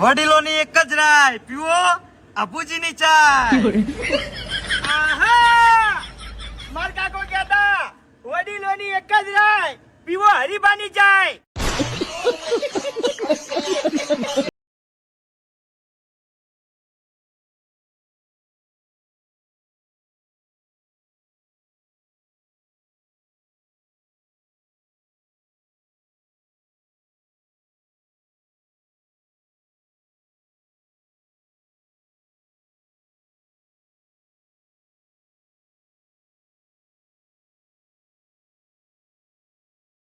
વડીલોની એક જ રાય, પીવો અબુજીની ચા આહા! માર કાકો કહેતા, વડીલોની એક જ રાય, પીવો હરીબાની જાય